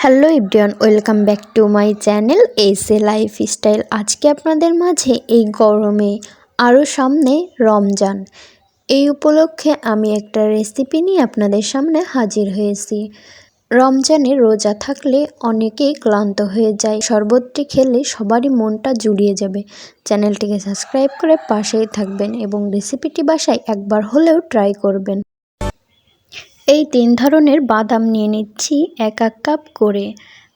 Hello Indian welcome back to my channel S A lifestyle আজকে আপনাদের মাঝে এই গরমে আরও সামনে রমজান। এই উপলক্ষে আমি একটা রেসিপি নিয়ে আপনাদের সামনে হাজির হয়েছি। রমজানে রোজা থাকলে অনেকেই ক্লান্ত হয়ে যায়। শরবতটি খেলে সবারই মনটা জুড়িয়ে যাবে। চ্যানেলটিকে সাবস্ক্রাইব করে পাশেই থাকবেন এবং রেসিপিটি বাসায় একবার হলেও ট্রাই করবেন। এই তিন ধরনের বাদাম নিয়ে নিচ্ছি এক এক কাপ করে।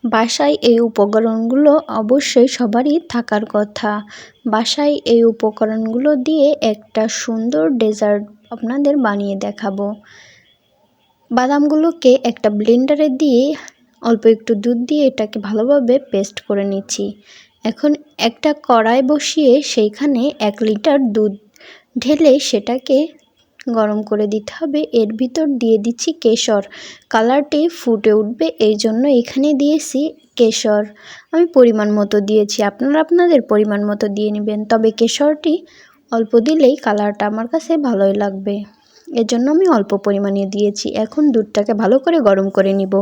বাসায় এই উপকরণগুলো অবশ্যই সবারই থাকার কথা। বাসায় এই উপকরণগুলো দিয়ে একটা সুন্দর ডেজার্ট আপনাদের বানিয়ে দেখাবো। বাদামগুলোকে একটা ব্লেন্ডারে দিয়ে অল্প একটু দুধ দিয়ে এটাকে ভালোভাবে পেস্ট করে নিচ্ছি। এখন একটা কড়াই বসিয়ে সেইখানে এক লিটার দুধ ঢেলে সেটাকে গরম করে দিতে হবে। এর ভিতর দিয়ে দিচ্ছি কেশর। কালারটি ফুটে উঠবে, এই জন্য এখানে দিয়েছি কেশর। আমি পরিমাণ মতো দিয়েছি। আপনারা আপনাদের পরিমাণ মতো দিয়ে নেবেন। তবে কেশরটি অল্প দিলেই কালারটা আমার কাছে ভালোই লাগবে। এর জন্য আমি অল্প পরিমাণে দিয়েছি। এখন দুধটাকে ভালো করে গরম করে নিব।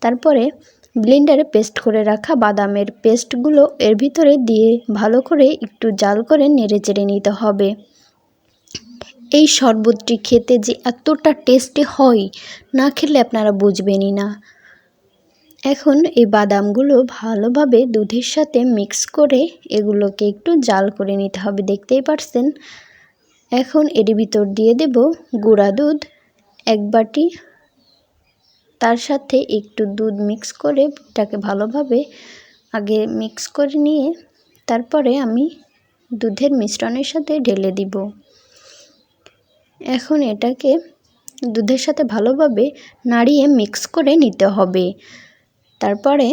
তারপরে ব্লেন্ডারে পেস্ট করে রাখা বাদামের পেস্টগুলো এর ভিতরে দিয়ে ভালো করে একটু জাল করে নেড়ে চেড়ে নিতে হবে। এই শরবতটি খেতে যে এতটা টেস্টি হয়, না খেলে আপনারা বুঝবেনই না। এখন এই বাদামগুলো ভালোভাবে দুধের সাথে মিক্স করে এগুলোকে একটু জাল করে নিতে হবে, দেখতেই পারছেন? এখন এর ভিতর দিয়ে দেব গুঁড়া দুধ, এক বাটি। তার সাথে একটু দুধ মিক্স করে এটাকে ভালোভাবে আগে মিক্স করে নিয়ে তারপরে আমি দুধের মিশ্রণের সাথে ঢেলে দিব। এখন এটাকে দুধের সাথে ভালোভাবে নাড়িয়ে মিক্স করে নিতে হবে। তারপরে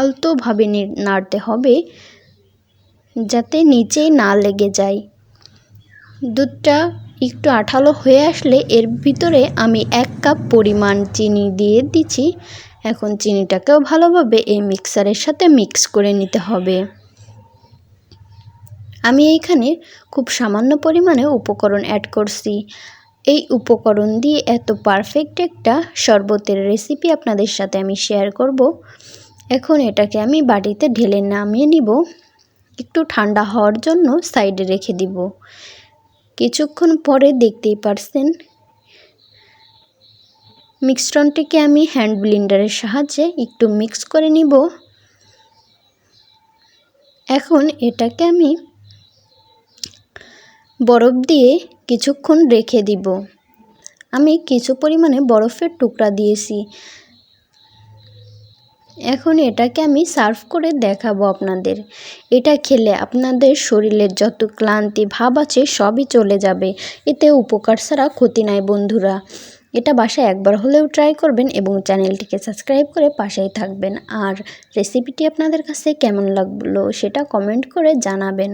আলতোভাবে নাড়তে হবে যাতে নিচেই না লেগে যায়। দুধটা একটু আঠালো হয়ে আসলে এর ভিতরে আমি এক কাপ পরিমাণ চিনি দিয়ে দিচ্ছি। এখন চিনিটাকেও ভালোভাবে এই মিক্সারের সাথে মিক্স করে নিতে হবে। আমি এইখানে খুব সামান্য পরিমাণে উপকরণ অ্যাড করছি। এই উপকরণ দিয়ে এত পারফেক্ট একটা শরবতের রেসিপি আপনাদের সাথে আমি শেয়ার করব। এখন এটাকে আমি বাটিতে ঢেলে নামিয়ে নিব। একটু ঠান্ডা হওয়ার জন্য সাইডে রেখে দিব। কিছুক্ষণ পরে দেখতেই পারছেন মিক্সটনটিকে আমি হ্যান্ড ব্লিন্ডারের সাহায্যে একটু মিক্স করে নিব। এখন এটাকে আমি বরফ দিয়ে কিছুক্ষণ রেখে দিব। আমি কিছু পরিমাণে বরফের টুকরা দিয়েছি। এখন এটাকে আমি সার্ভ করে দেখাবো আপনাদের। এটা খেলে আপনাদের শরীরের যত ক্লান্তি ভাব আছে সবই চলে যাবে। এতে উপকার ছাড়া ক্ষতি নাই বন্ধুরা। এটা বাসায় একবার হলেও ট্রাই করবেন এবং চ্যানেলটিকে সাবস্ক্রাইব করে পাশেই থাকবেন। আর রেসিপিটি আপনাদের কাছে কেমন লাগল সেটা কমেন্ট করে জানাবেন।